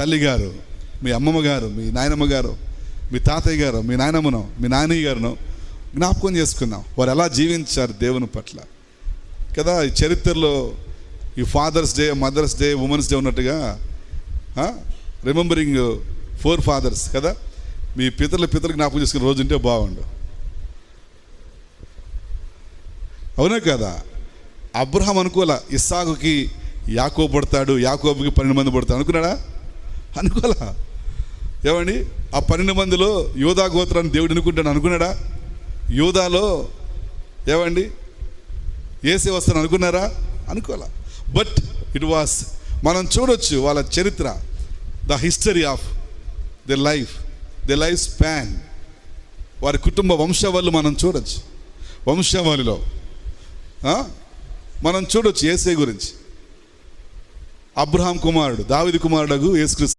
తల్లిగారు మీ అమ్మమ్మ గారు మీ నాయనమ్మ గారు మీ తాతయ్య గారు మీ నాయనమ్మను మీ నాన్నయ్య గారును జ్ఞాపకం చేసుకుందాం వారు ఎలా జీవించారు దేవుని పట్ల? కదా ఈ చరిత్రలో ఈ father's day mother's day women's day ఉన్నట్టుగా రిమెంబరింగ్ ఫోర్ ఫాదర్స్ కదా? మీ పితరుల పితరులు జ్ఞాపకం చేసుకునే రోజు ఉంటే బాగుండు. అవునా కదా? అబ్రహం అనుకోలే ఇస్సాగుకి యాకో పడతాడు యాకోబుకి పన్నెండు మంది పడతాడు అనుకున్నాడా? అనుకోలా. ఏమండి? ఆ పన్నెండు మందిలో యోధా గోత్రాన్ని దేవుడు అనుకుంటాను అనుకున్నాడా? యోధాలో ఏమండి? ఏసే వస్తాను అనుకున్నారా? అనుకోలా. బట్ ఇట్ వాస్ మనం చూడొచ్చు వాళ్ళ చరిత్ర the history of the life the life span వారి కుటుంబ వంశావళి మనం చూడొచ్చు. వంశావళిలో మనం చూడొచ్చు ఏసే గురించి. అబ్రహాం కుమారుడు దావిది కుమారుడు యేసుక్రీస్తు.